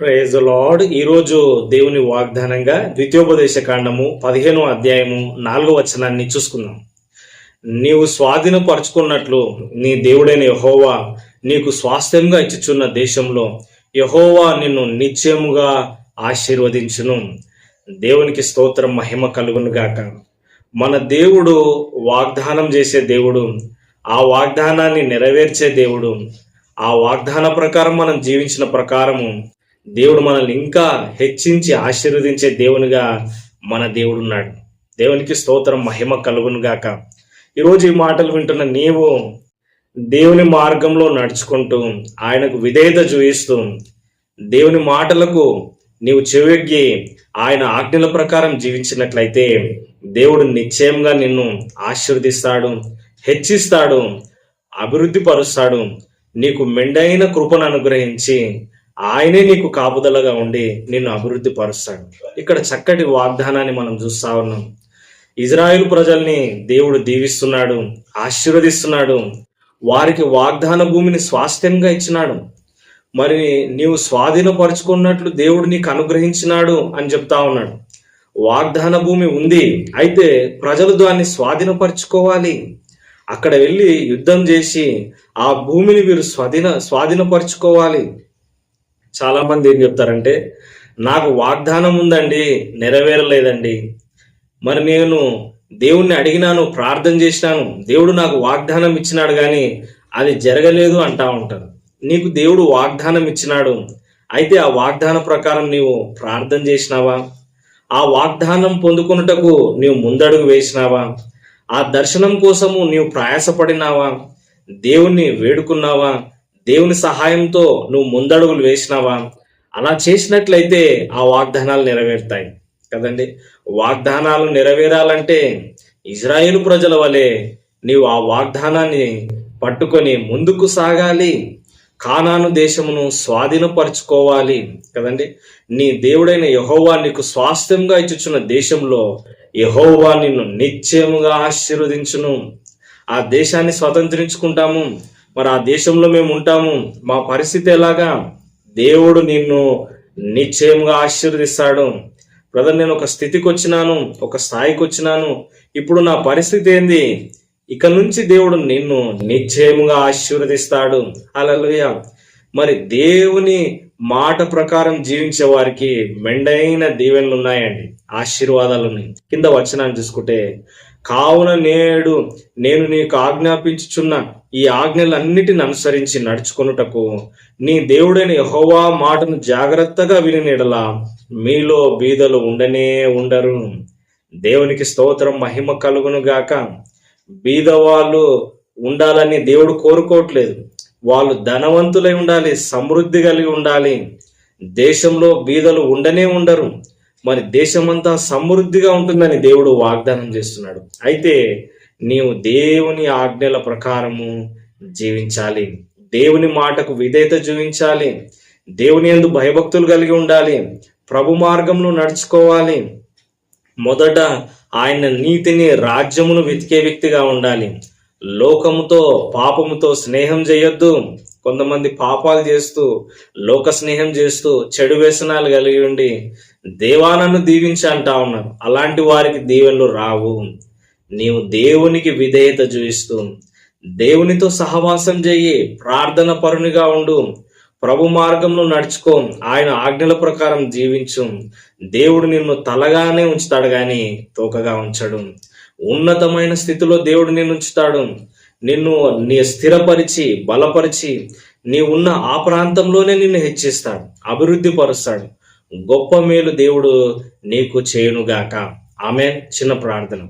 Praise lord ఈరోజు దేవుని వాగ్దానంగా ద్వితీయోపదేశ కాండము పదిహేనో అధ్యాయము నాలుగో వచనాన్ని చూసుకుందాం. నీవు స్వాధీనపరుచుకున్నట్లు నీ దేవుడైన యహోవా నీకు స్వాస్థ్యంగా ఇచ్చుచున్న దేశంలో యహోవా నిన్ను నిత్యముగా ఆశీర్వదించును. దేవునికి స్తోత్రం మహిమ కలుగును గాక. మన దేవుడు వాగ్దానం చేసే దేవుడు ఆ వాగ్దానాన్ని నెరవేర్చే దేవుడు ఆ వాగ్దాన ప్రకారం మనం జీవించిన ప్రకారము దేవుడు మనల్ని ఇంకా హెచ్చించి ఆశీర్వదించే దేవునిగా మన దేవుడు ఉన్నాడు. దేవునికి స్తోత్రం మహిమ కలుగును గాక. ఈరోజు ఈ మాటలు వింటున్న నీవు దేవుని మార్గంలో నడుచుకుంటూ ఆయనకు విధేయత చూపిస్తూ దేవుని మాటలకు నీవు చెవిగ్గి ఆయన ఆజ్ఞల ప్రకారం జీవించినట్లయితే దేవుడు నిశ్చయంగా నిన్ను ఆశీర్వదిస్తాడు హెచ్చిస్తాడు అభివృద్ధి పరుస్తాడు. నీకు మెండైన కృపను అనుగ్రహించి ఆయనే నీకు కాపుదలగా ఉండి నిన్ను అభివృద్ధి పరుస్తాడు. ఇక్కడ చక్కటి వాగ్దానాన్ని మనం చూస్తా ఉన్నాం. ఇజ్రాయిల్ ప్రజల్ని దేవుడు దీవిస్తున్నాడు ఆశీర్వదిస్తున్నాడు వారికి వాగ్దాన భూమిని స్వాస్థ్యంగా ఇచ్చినాడు. మరి నీవు స్వాధీనపరుచుకున్నట్లు దేవుడు నీకు అనుగ్రహించినాడు అని చెప్తా ఉన్నాడు. వాగ్దాన భూమి ఉంది అయితే ప్రజలు దాన్ని స్వాధీనపరచుకోవాలి. అక్కడ వెళ్ళి యుద్ధం చేసి ఆ భూమిని వీరు స్వాధీన స్వాధీనపరచుకోవాలి. చాలా మంది ఏం చెప్తారంటే నాకు వాగ్దానం ఉందండి నెరవేరలేదండి. మరి నేను దేవుణ్ణి అడిగినాను ప్రార్థన చేసినాను దేవుడు నాకు వాగ్దానం ఇచ్చినాడు కానీ అది జరగలేదు అంటా ఉంటారు. నీకు దేవుడు వాగ్దానం ఇచ్చినాడు అయితే ఆ వాగ్దాన ప్రకారం నీవు ప్రార్థన చేసినావా? ఆ వాగ్దానం పొందుకొనుటకు నీవు ముందడుగు వేసినావా? ఆ దర్శనం కోసము నీవు ప్రయాసపడినావా? దేవుణ్ణి వేడుకున్నావా? దేవుని సహాయంతో నువ్వు ముందడుగులు వేసినావా? అలా చేసినట్లయితే ఆ వాగ్దానాలు నెరవేరుతాయి. కదండి? వాగ్దానాలు నెరవేరాలంటే ఇజ్రాయేల్ ప్రజల వలె నీవు ఆ వాగ్దానాన్ని పట్టుకొని ముందుకు సాగాలి. కానాను దేశమును స్వాధీనపరచుకోవాలి. కదండి? నీ దేవుడైన యహోవా నీకు స్వాస్థ్యంగా ఇచ్చుచున్న దేశంలో యహోవా నిన్ను నిత్యముగా ఆశీర్వదించును. ఆ దేశాన్ని స్వతంత్రించుకుంటాము. మరి ఆ దేశంలో మేము ఉంటాము. మా పరిస్థితి ఎలాగా? దేవుడు నిన్ను నిశ్చయంగా ఆశీర్వదిస్తాడు. బ్రదర్ నేను ఒక స్థితికి వచ్చినాను ఒక స్థాయికి వచ్చినాను. ఇప్పుడు నా పరిస్థితి ఏంది? ఇక నుంచి దేవుడు నిన్ను నిశ్చయముగా ఆశీర్వదిస్తాడు. అలలుయ మరి దేవుని మాట ప్రకారం జీవించే వారికి మెండైన దీవెనలు ఉన్నాయండి. ఆశీర్వాదాలు ఉన్నాయి. కింద వచనాన్ని చూసుకుంటే కావున నేడు నేను నీకు ఆజ్ఞాపించుచున్న ఈ ఆజ్ఞలన్నిటిని అనుసరించి నడుచుకొనుటకు నీ దేవుడైన యహోవా మాటను జాగ్రత్తగా వినినెడలా. మీలో బీదలు ఉండనే ఉండరు. దేవునికి స్తోత్రం మహిమ కలుగును గాక. బీదవాళ్ళు ఉండాలని దేవుడు కోరుకోవట్లేదు. వాళ్ళు ధనవంతులై ఉండాలి సమృద్ధి కలిగి ఉండాలి. దేశంలో బీదలు ఉండనే ఉండరు. మరి దేశమంతా సమృద్ధిగా ఉంటుందని దేవుడు వాగ్దానం చేస్తున్నాడు. అయితే నీవు దేవుని ఆజ్ఞల ప్రకారము జీవించాలి. దేవుని మాటకు విధేయత జీవించాలి దేవుని ఎందు భయభక్తులు కలిగి ఉండాలి. ప్రభు మార్గంలో నడుచుకోవాలి. మొదట ఆయన నీతిని రాజ్యమును వెతికే వ్యక్తిగా ఉండాలి. లోకముతో పాపముతో స్నేహం చేయొద్దు. కొంతమంది పాపాలు చేస్తూ లోక స్నేహం చేస్తూ చెడు వ్యసనాలు కలిగి ఉండి దేవానన్ను దీవించి అంటా ఉన్నారు. అలాంటి వారికి దీవెనలు రావు. నీవు దేవునికి విధేయత చూపిస్తూ దేవునితో సహవాసం చేయి ప్రార్థన పరునిగా ఉండు. ప్రభు మార్గంలో నడుచుకో ఆయన ఆజ్ఞల ప్రకారం జీవించు. దేవుడు నిన్ను తలగానే ఉంచుతాడు కానీ తోకగా ఉంచడు. ఉన్నతమైన స్థితిలో దేవుడు నిన్ను ఉంచుతాడు. నిన్ను నీ స్థిరపరిచి బలపరిచి నీ ఉన్న ఆ ప్రాంతంలోనే నిన్ను హెచ్చిస్తాడు అభివృద్ధి పరుస్తాడు. గొప్ప మేలు దేవుడు నీకు చేయునుగాక. ఆమె చిన్న ప్రార్థన.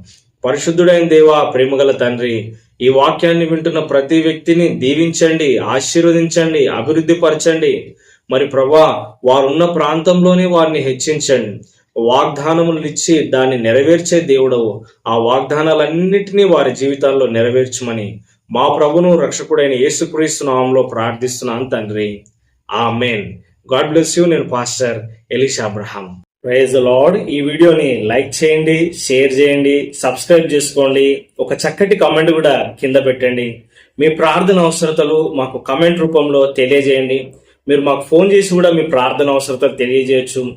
పరిశుద్ధుడైన దేవా ప్రేమగల తండ్రి ఈ వాక్యాన్ని వింటున్న ప్రతి వ్యక్తిని దీవించండి ఆశీర్వదించండి అభివృద్ధి పరచండి. మరి ప్రభా వారున్న ప్రాంతంలోనే వారిని హెచ్చించండి. వాగ్దానములు ఇచ్చి దాన్ని నెరవేర్చే దేవుడవు. ఆ వాగ్దానాలన్నింటినీ వారి జీవితాల్లో నెరవేర్చమని మా ప్రభును రక్షకుడైన యేసుక్రీస్తు నామంలో ప్రార్థిస్తున్నాను తండ్రి. Amen God bless you. నేను pastor Elisha Abraham. Praise lord. ఈ వీడియోని లైక్ చేయండి షేర్ చేయండి సబ్స్క్రైబ్ చేసుకోండి. ఒక చక్కటి కామెంట్ కూడా కింద పెట్టండి. మీ ప్రార్థన అవసరతలు మాకు కమెంట్ రూపంలో తెలియజేయండి. మీరు మాకు ఫోన్ చేసి కూడా మీ ప్రార్థన అవసరత తెలియజేయచ్చు.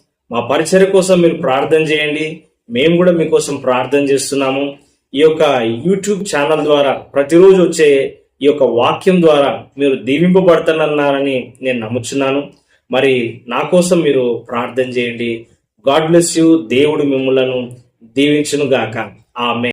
మా పరిచయ కోసం మీరు ప్రార్థన చేయండి. మేము కూడా మీకోసం ప్రార్థన చేస్తున్నాము. ఈ యొక్క యూట్యూబ్ ఛానల్ ద్వారా ప్రతిరోజు వచ్చే ఈ యొక్క వాక్యం ద్వారా మీరు దీవింపబడుతున్నారని నేను నమ్ముచున్నాను. మరి నా కోసం మీరు ప్రార్థన చేయండి. God bless you. దేవుడు మిమ్మలను దీవించును గాక ఆమె